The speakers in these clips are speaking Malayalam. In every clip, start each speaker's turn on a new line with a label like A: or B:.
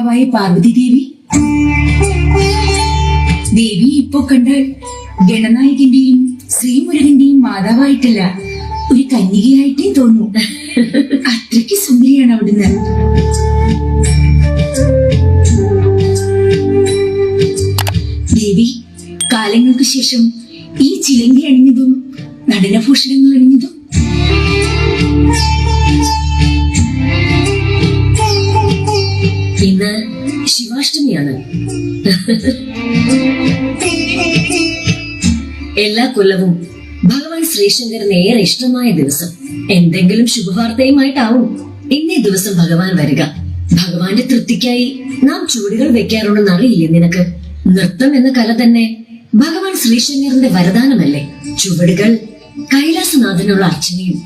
A: മാതാവായ പാർവതി ദേവി ദേവി ഇപ്പോ കണ്ടാൽ ഗണനായകന്റെയും ശ്രീമുരുകന്റെയും മാതാവായിട്ടല്ല ഒരു കന്യകയായിട്ടേ തോന്നു. അത്രയ്ക്ക് സുന്ദരിയാണ് അവിടുന്ന്. ദേവി കാലങ്ങൾക്ക് ശേഷം ഈ ചിലങ്കി അണിഞ്ഞതും നടനഭൂഷണങ്ങൾ അണിഞ്ഞതും
B: എല്ലാ കൊല്ലവും ഭഗവാൻ ശ്രീശങ്കരന് ഏറെ ഇഷ്ടമായ ദിവസം എന്തെങ്കിലും ശുഭവാർത്തയുമായിട്ടാവും ഇന്നേ ദിവസം ഭഗവാൻ വരിക. ഭഗവാന്റെ തൃപ്തിക്കായി നാം ചുവടുകൾ വെക്കാറുണ്ടെന്ന് അറിയില്ലേ നിനക്ക്? നൃത്തം എന്ന കല തന്നെ ഭഗവാൻ ശ്രീശങ്കരന്റെ വരദാനമല്ലേ? ചുവടുകൾ കൈലാസനാഥനുള്ള അർച്ചനയും.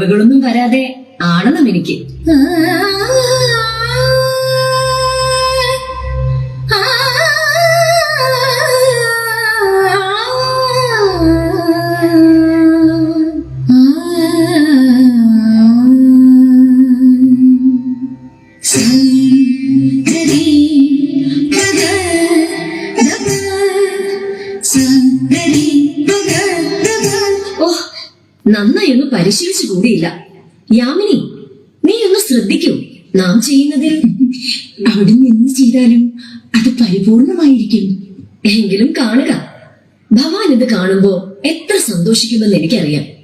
B: പിഴവുകളൊന്നും വരാതെ ആണെന്നും എനിക്ക്. നന്നായി ഒന്ന് പരിശീലിച്ചു കൂടിയില്ല. യാമിനി നീ ഒന്ന് ശ്രദ്ധിക്കൂ. നാം ചെയ്യുന്നതിൽ
A: അവിടെ നിന്ന് ചെയ്താലും അത് പരിപൂർണമായിരിക്കും.
B: എങ്കിലും കാണുക. ഭവാൻ ഇത് കാണുമ്പോ എത്ര സന്തോഷിക്കുമെന്ന് എനിക്കറിയാം.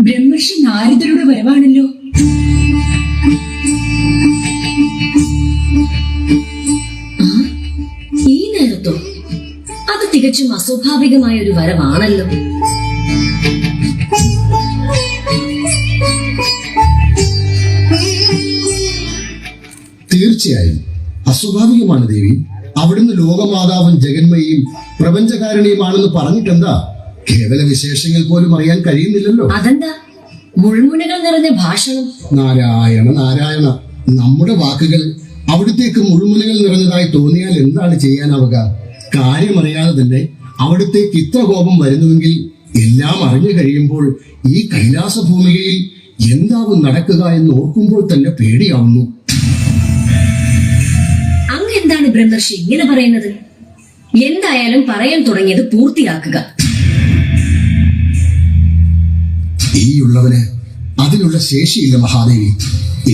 A: ബ്രഹ്മർഷി നാരദരുടെ വരവാണല്ലോ.
B: ഈ നേരത്തോ? അത് തികച്ചും അസ്വാഭാവികമായ ഒരു വരവാണല്ലോ.
C: തീർച്ചയായും അസ്വാഭാവികമാണ് ദേവി. ലോകമാതാവും ജഗന്മയും പ്രപഞ്ചകാരണിയുമാണെന്ന് പറഞ്ഞിട്ടെന്താ? കേവല വിശേഷങ്ങൾ പോലും അറിയാൻ കഴിയുന്നില്ലല്ലോ.
B: അതെന്താ? മുൾമുനകൾ നിറഞ്ഞ ഭാഷണം
C: നാരായണ നാരായണ നമ്മുടെ വാക്കുകൾ അവിടത്തേക്ക് മുഴുമുനകൾ നിറഞ്ഞതായി തോന്നിയാൽ എന്താണ് ചെയ്യാനാവുക? കാര്യമറിയാതെ തന്നെ അവിടുത്തേക്ക് ഇത്ര കോപം വരുന്നുവെങ്കിൽ എല്ലാം അറിഞ്ഞു കഴിയുമ്പോൾ ഈ കൈലാസ ഭൂമികയിൽ എന്താവും നടക്കുക എന്ന് ഓർക്കുമ്പോൾ തന്നെ പേടിയാവുന്നു.
B: എന്താണ് ബ്രഹ്മർഷി ഇങ്ങനെ പറയുന്നത്? എന്തായാലും പറയാൻ തുടങ്ങിയത് പൂർത്തിയാക്കുക.
C: ഈയുള്ളവന് അതിനുള്ള ശേഷിയില്ല മഹാദേവി.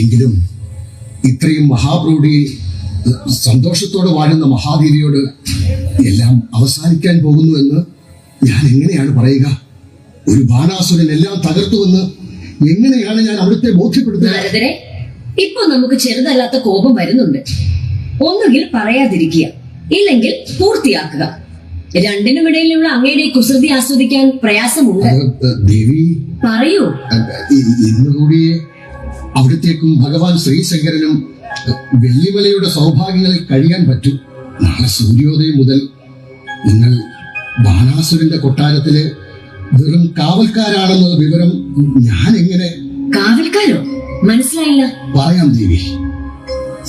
C: എങ്കിലും ഇത്രയും മഹാപ്രൗഢിയിൽ സന്തോഷത്തോടെ വാഴുന്ന മഹാദേവിയോട് എല്ലാം അവസാനിക്കാൻ പോകുന്നു എന്ന് ഞാൻ എങ്ങനെയാണ് പറയുക? ഒരു ബാണാസുരൻ എല്ലാം തകർത്തുവെന്ന് എങ്ങനെയാണ് ഞാൻ അവിടുത്തെ
B: ബോധ്യപ്പെടുത്തുന്നത് ഇപ്പൊ നമുക്ക് ചെറുതല്ലാത്ത കോപം വരുന്നുണ്ട്. ഒന്നുകിൽ പറയാതിരിക്കുക ഇല്ലെങ്കിൽ പൂർത്തിയാക്കുക. രണ്ടിനുമിടയിലുള്ള അങ്ങയുടെ കുസൃതി ആസ്വദിക്കാൻ പ്രയാസമുണ്ട്.
C: ദേവി
B: പറയൂ.
C: ഇന്നുകൂടി അവിടത്തേക്കും ഭഗവാൻ ശ്രീശങ്കരനും വെള്ളിമലയുടെ സൗഭാഗ്യങ്ങളിൽ കഴിയാൻ പറ്റും. നാളെ സൂര്യോദയം മുതൽ നിങ്ങൾ ബാണാസുരന്റെ കൊട്ടാരത്തിൽ വെറും കാവൽക്കാരാണെന്ന വിവരം ഞാൻ എങ്ങനെ
B: കാവൽക്കാരോ? മനസ്സിലായില്ല.
C: പറയാം ദേവി.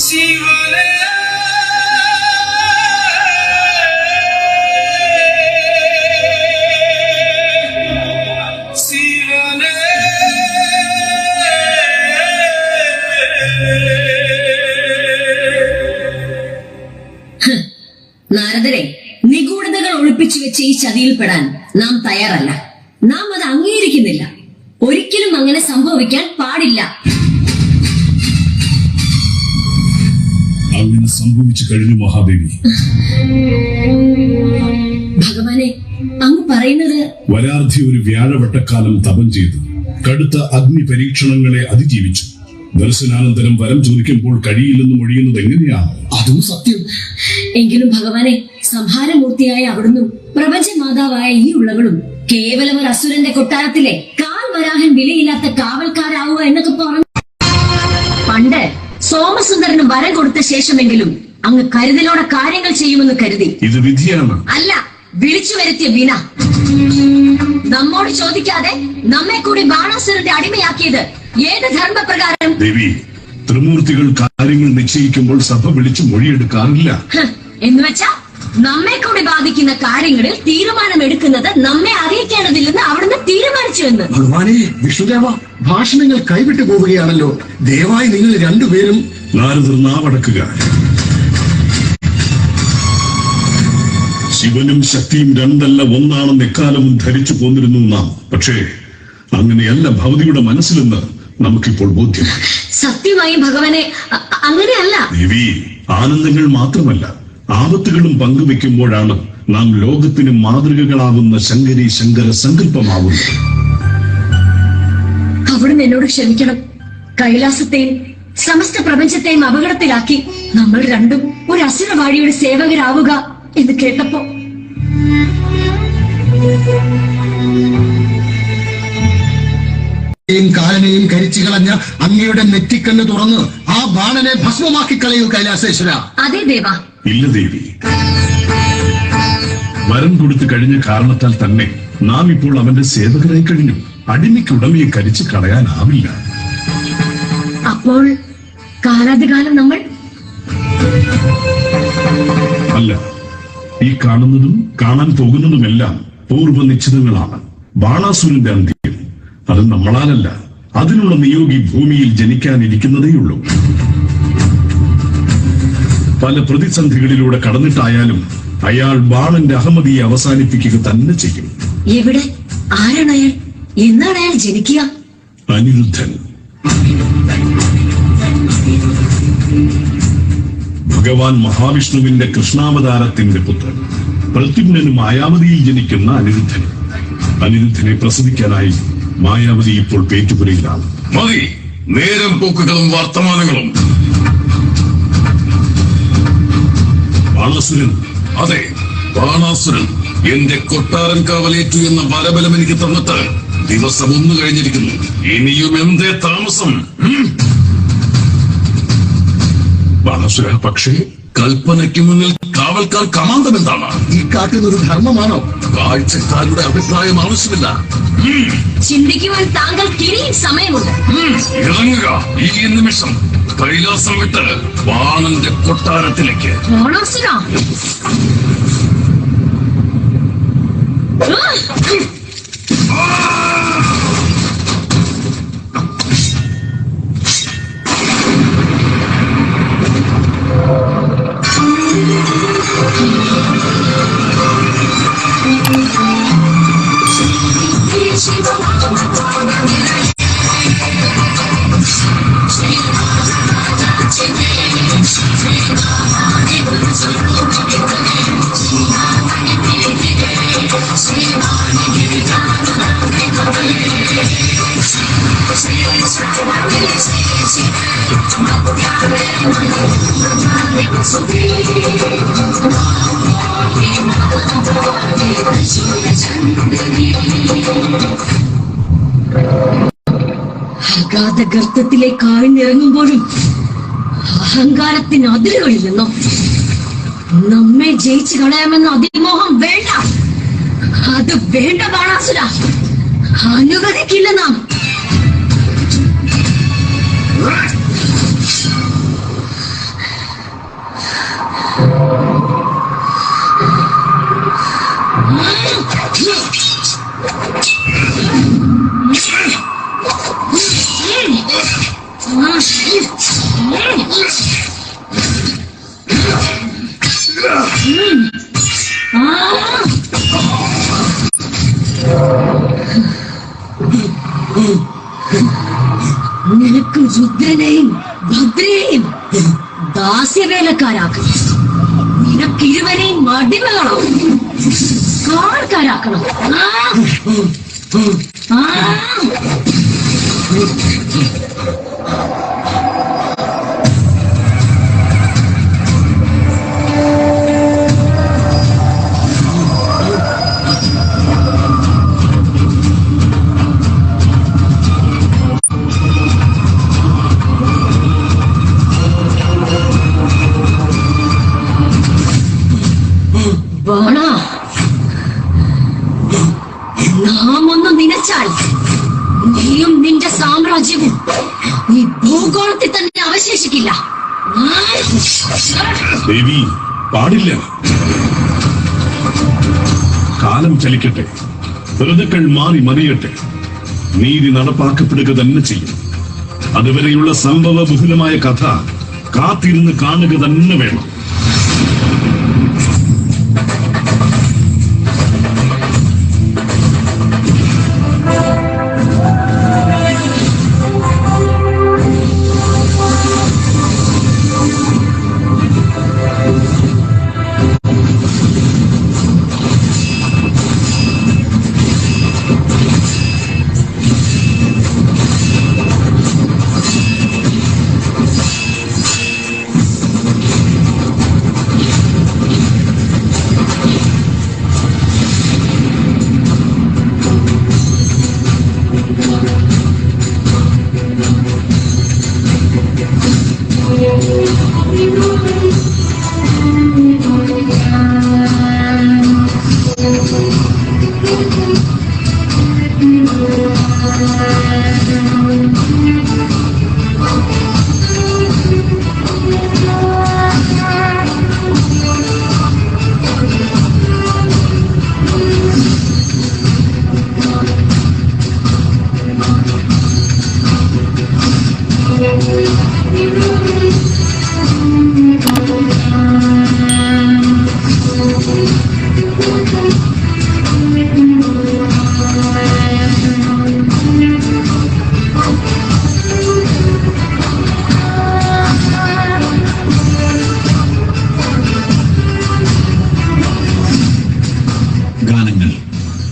B: നാരദരെ വെച്ച് ഈ ചതിയിൽപ്പെടാൻ നാം തയ്യാറല്ല. നാം അത് അംഗീകരിക്കുന്നില്ല. ഒരിക്കലും അങ്ങനെ സംഭവിക്കാൻ പാടില്ല.
D: അങ്ങനെ സംഭവിച്ചു കഴിഞ്ഞു മഹാദേവി.
B: ഭഗവാനെ അങ്ങ് പറയുന്നത്
D: വരാർത്ഥി ഒരു വ്യാഴവട്ടക്കാലം തപം ചെയ്തു. കടുത്ത അഗ്നി പരീക്ഷണങ്ങളെ അതിജീവിച്ചു. ദർശനാനന്തരം വരം ചോദിക്കുമ്പോൾ കഴിയില്ലെന്ന് മൊഴിയുന്നത് എങ്ങനെയാണ്?
C: അതും സത്യം.
B: എങ്കിലും ഭഗവാനെ സംഹാരമൂർത്തിയായ അവിടുന്ന് പ്രപഞ്ച മാതാവായ ഈ ഉള്ളവളും കേവലം ഒരു അസുരന്റെ കൊട്ടാരത്തിലെ കാൽ വരാഹൻ വിലയില്ലാത്ത കാവൽക്കാരാവുക എന്നൊക്കെ പറഞ്ഞു. പണ്ട് സോമസുന്ദരന് വരം കൊടുത്ത ശേഷമെങ്കിലും അങ്ങ് കരുതലോടെ കാര്യങ്ങൾ ചെയ്യുമെന്ന് കരുതി.
D: ഇത് വിധിയാണ്
B: അല്ല വിളിച്ചു വരുത്തിയ വിന. നമ്മോട് ചോദിക്കാതെ നമ്മെ കൂടി ബാണാസുരന്റെ അടിമയാക്കിയത് ഏത് ധർമ്മപ്രകാരം?
D: ദേവി ത്രിമൂർത്തികൾ കാര്യങ്ങൾ നിശ്ചയിക്കുമ്പോൾ സഭ വിളിച്ച് മൊഴിയെടുക്കാറില്ല.
B: എന്ന് വെച്ചാ നമ്മെ കൂടി ബാധിക്കുന്ന കാര്യങ്ങളിൽ തീരുമാനം എടുക്കുന്നത് നമ്മെ അറിയിക്കേണ്ടതില്ലെന്ന് അവിടുന്ന് തീരുമാനിച്ചു എന്ന്.
C: ഭഗവാനെ വിഷ്ണുദേവ ഭാഷണങ്ങൾ കൈവിട്ടു പോവുകയാണല്ലോ. ദയവായി നിങ്ങൾ രണ്ടുപേരും
D: നാരദർ നാവടക്കുക. ശിവനും ശക്തിയും രണ്ടല്ല ഒന്നാണെന്ന് എക്കാലവും ധരിച്ചു പോന്നിരുന്നു നാം. പക്ഷേ അങ്ങനെയല്ല ഭവതിയുടെ മനസ്സിലെന്ന് നമുക്കിപ്പോൾ ബോധ്യമായി.
B: സത്യമായി ഭഗവാനെ അങ്ങനെയല്ല.
D: ദേവി ആനന്ദങ്ങൾ മാത്രമല്ല ആപത്തുകളും പങ്കുവെക്കുമ്പോഴാണ് നാം ലോകത്തിന് മാതൃകകളാവുന്ന ശങ്കരി ശങ്കര സങ്കല്പമാവുന്നത്.
B: അവിടുന്ന് എന്നോട് ക്ഷമിക്കണം. കൈലാസത്തെയും സമസ്ത പ്രപഞ്ചത്തെയും അപകടത്തിലാക്കി നമ്മൾ രണ്ടും ഒരു അസുരവാഴിയുടെ സേവകരാവുക എന്ന് കേട്ടപ്പോ
C: യും കാലനെയും കരിച്ചു കളഞ്ഞ അങ്ങയുടെ നെറ്റിക്കണ്ണ് തുറന്ന് ആ ബാണനെ ഭസ്മമാക്കി കളയൂ കൈലാസേശ്വര
B: അതെ ദേവ.
D: ഇല്ല ദേവി. വരം കൊടുത്തു കഴിഞ്ഞ കാരണത്താൽ തന്നെ നാം ഇപ്പോൾ അവന്റെ സേവകരായി കഴിഞ്ഞു. അടിമയ്ക്കുടമയെ കരിച്ചു കളയാനാവില്ല.
B: അപ്പോൾ കാലാതികാലം നമ്മൾ?
D: അല്ല ഈ കാണുന്നതും കാണാൻ പോകുന്നതുമെല്ലാം പൂർവ നിശ്ചിതങ്ങളാണ് ബാണാസുരന്റെ അന്ത്യം. അത് നമ്മളാലല്ല. അതിനുള്ള നിയോഗി ഭൂമിയിൽ ജനിക്കാനിരിക്കുന്നതേയുള്ളൂ. പല പ്രതിസന്ധികളിലൂടെ കടന്നിട്ടായാലും അയാൾ ബാണന്റെ അഹമ്മദിയെ അവസാനിപ്പിക്കുക തന്നെ ചെയ്യും.
B: എവിടെ? ആരാണ് അയാൾ? എന്നാണ് അയാൾ ജനിക്കുക?
D: അനിരുദ്ധൻ. ഭഗവാൻ മഹാവിഷ്ണുവിന്റെ കൃഷ്ണാവതാരത്തിന്റെ പുത്രൻ. പ്രത്യുമ്നന് മായാവതിയിൽ ജനിക്കുന്ന അനിരുദ്ധൻ. അനിരുദ്ധനെ പ്രസവിക്കാനായി മായാവതി ഇപ്പോൾ പേറ്റുപുരയിലാണ്.
E: മതി. നേരം പോക്കുകളും വർത്തമാനങ്ങളും.
D: ബാണാസുരൻ
E: അതെ ബാണാസുരൻ എന്റെ കൊട്ടാരൻ കാവലേറ്റു എന്ന ബലബലം എനിക്ക് തന്നിട്ട് ദിവസം ഒന്ന് കഴിഞ്ഞിരിക്കുന്നു. ഇനിയും എന്തേ താമസം?
D: ബാണാസുര പക്ഷേ
E: കൽപ്പനയ്ക്ക് മുന്നിൽ കാവൽക്കാർ കമാന്തം എന്താണ്
C: ഈ കാട്ടുന്നൊരു ധർമ്മമാണോ?
E: കാഴ്ചക്കാരുടെ അഭിപ്രായം ആവശ്യമില്ല.
B: ചിന്തിക്കുവാൻ താങ്കൾക്ക് ഇനിയും സമയമുണ്ട്.
E: ഇറങ്ങുക. ഈ നിമിഷം കൈലാസം വിട്ട് ബാണന്റെ കൊട്ടാരത്തിലേക്ക്.
B: So അഗാധ ഗർത്തത്തിലേക്ക് ആഴ്ന്നിറങ്ങുമ്പോഴും അഹങ്കാരത്തിന് അതിരുകളില്ലെന്നോ നമ്മെ ജയിച്ചു കളയാമെന്ന അതിമോഹം വേണ്ട. അത് വേണ്ട ബാണാസുര. അനുവദിക്കില്ല നാം. നിനക്ക് രുദ്രനെയും ഭദ്രയെയും ദാസ്യവേലക്കാരാക്കണം നിനക്ക് ഇരുവരെയും മടിമകളോ കാർക്കാരാക്കണം ആ! ആ! ഭൂഗോളത്തിൽ തന്നെ അവശേഷിക്കില്ല!
D: ദേവി പാടില്ല. കാലം ചലിക്കട്ടെ. ഋതുക്കൾ മാറി മറിയട്ടെ. നീതി നടപ്പാക്കപ്പെടുക തന്നെ ചെയ്യും. അതുവരെയുള്ള സംഭവ ബഹുലമായ കഥ കാത്തിരുന്ന് കാണുക തന്നെ വേണം.
F: Thank you.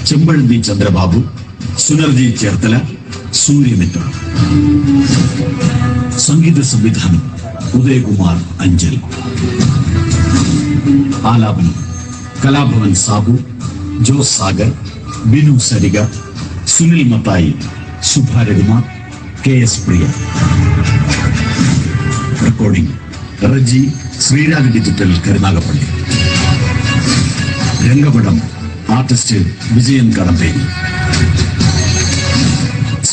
F: ചെമ്പഴന്തി ചന്ദ്രബാബു സുനർജി ചേർത്തല സൂര്യമിത്ര. സംഗീത സംവിധാനം ഉദയകുമാർ അഞ്ചൽ. ആലാപനം Kalabhavan Sabu Jose Sagar Binu Sarika Sunil Mathai സുഭാരടിമ K S Priya. Recording Reji Sreerag digital Karunagappally. രംഗപടം artist Vijayan Kadamberi.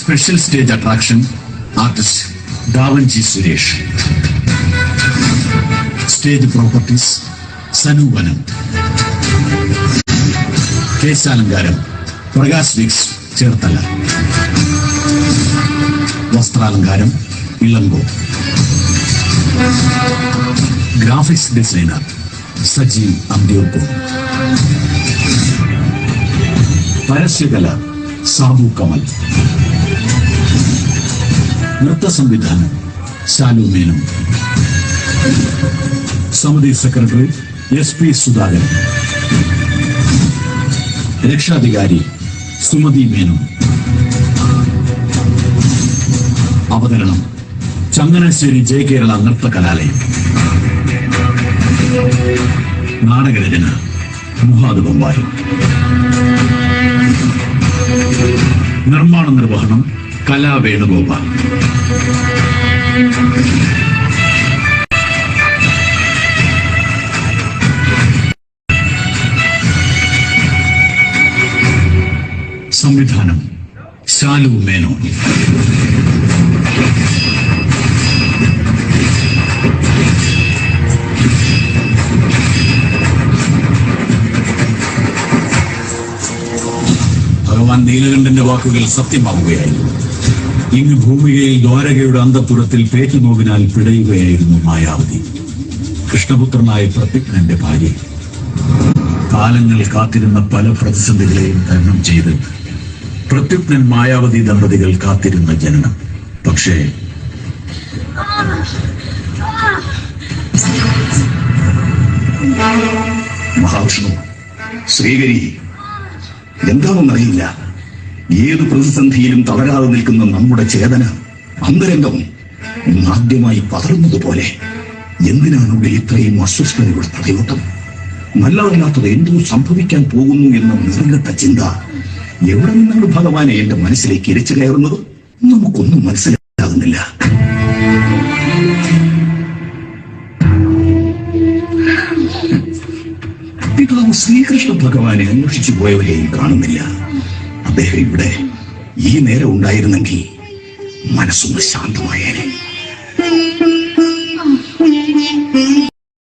F: Special stage attraction artist Davanji Suresh. Stage properties സനുവനം കേസാലങ്കാരം പ്രകാശ് വിക്സ് ചേർത്തല. വസ്ത്രാലങ്കാരം ഇളങ്കോ. ഗ്രാഫിക്സ് ഡിസൈനർ സജീവ് അന്ത്യോർക്കോ പരസ്യകല സാബു കമൽ. നൃത്ത സംവിധാനം ശാലു മേനു സമിതി സെക്രട്ടറി എസ് പി സുധാകരൻ. രക്ഷാധികാരി സുമതി മേനോ അവതരണം ചങ്ങനാശ്ശേരി ജയ കേരള നൃത്ത കലാലയം നാടകരചന മുഹാദ് ബൊമ്പായി നിർമ്മാണ നിർവഹണം കലാ വേണുഗോപാൽ. സംവിധാനം ശാലു മേനോൻ. ഭഗവാൻ നീലകണ്ഠന്റെ വാക്കുകൾ സത്യമാവുകയായിരുന്നു.
G: ഇങ്ങ് ഭൂമികയിൽ ദ്വാരകയുടെ അന്തപുരത്തിൽ പേറ്റുനോവിനാൽ പിടയുകയായിരുന്നു മായാവതി. കൃഷ്ണപുത്രനായ പ്രതിജ്ഞന്റെ ഭാര്യ. കാലങ്ങൾ കാത്തിരുന്ന പല പ്രതിസന്ധികളെയും തരണം ചെയ്ത് പ്രത്യുപ്നൻ മായാവതി ദമ്പതികൾ കാത്തിരുന്ന ജനനം. പക്ഷേ
F: മഹാവിഷ്ണു ശ്രീകരി എന്താണെന്നറിയില്ല. ഏത് പ്രതിസന്ധിയിലും തളരാതെ നിൽക്കുന്ന നമ്മുടെ ചേതന അന്തരംഗം ആദ്യമായി പതറുന്നതുപോലെ എന്തിനാണ് ഇവിടെ ഇത്രയും അസ്വസ്ഥതയുടെ പ്രതിയോട്ടം നല്ലതല്ലാത്തത് എന്തോ സംഭവിക്കാൻ പോകുന്നു എന്ന നിറകെട്ട ചിന്ത എവിടെ നിന്നാണ് ഭഗവാനെ എന്റെ മനസ്സിലേക്ക് ഇരച്ചു കയറുന്നത്? നമുക്കൊന്നും മനസ്സിലാകുന്നില്ല. പിതാവ് ശ്രീകൃഷ്ണ ഭഗവാനെ അന്വേഷിച്ചു പോയവരെയും കാണുന്നില്ല. അദ്ദേഹം ഇവിടെ ഈ നേരം ഉണ്ടായിരുന്നെങ്കിൽ മനസ്സൊന്ന് ശാന്തമായേനെ.